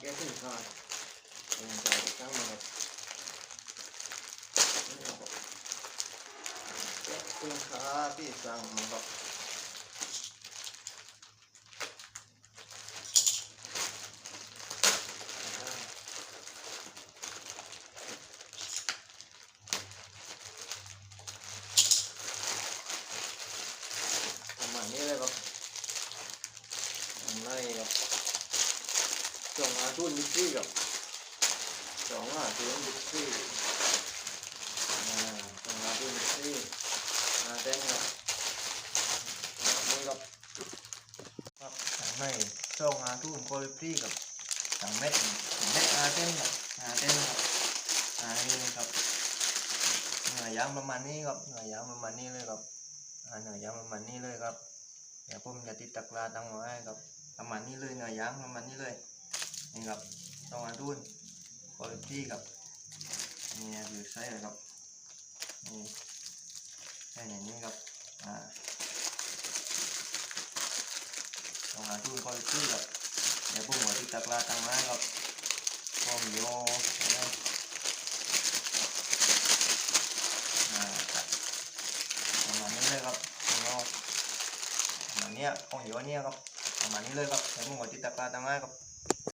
แก้สินค้าเป็นใจตั้งมาครับนี่ครับแก้สินค้าที่สั่งมาบประมาณนี้เลยครับอันนี้ครับ สองอาทุนดิซี่กับสองอาทุนดิซี่อ่าสองอาทุนดิซี่อาเต้นครับนี่ครับครับทางในสองอาทุนโคลิฟี่กับทางเม็ดเม็ดอาเต้นครับอาเต้นครับอานี่ครับเหนือยางประมาณนี้ครับเหนือยางประมาณนี้เลยครับอาเหนือยางประมาณนี้เลยครับเดี๋ยวผมจะติดตะกร้าตั้งไว้ให้ครับประมาณนี้เลยเหนือยางประมาณนี้เลย นี่ครับต้องอาดุนคุณภาพครับนี่คือใช้เลยครับนี่ใช้อย่างนี้ครับอ่าต้องอาดุนคุณภาพครับเดี๋ยวผมหัวที่ตะกร้าตั้งไว้ครับผมโยนะอ่ประมาณนี้เลยครับผมโยประมาณนี้ของโยเนี่ยครับประมาณนี้เลยครับเดี๋ยวผมหัวที่ตะกร้าตั้งไว้ครับ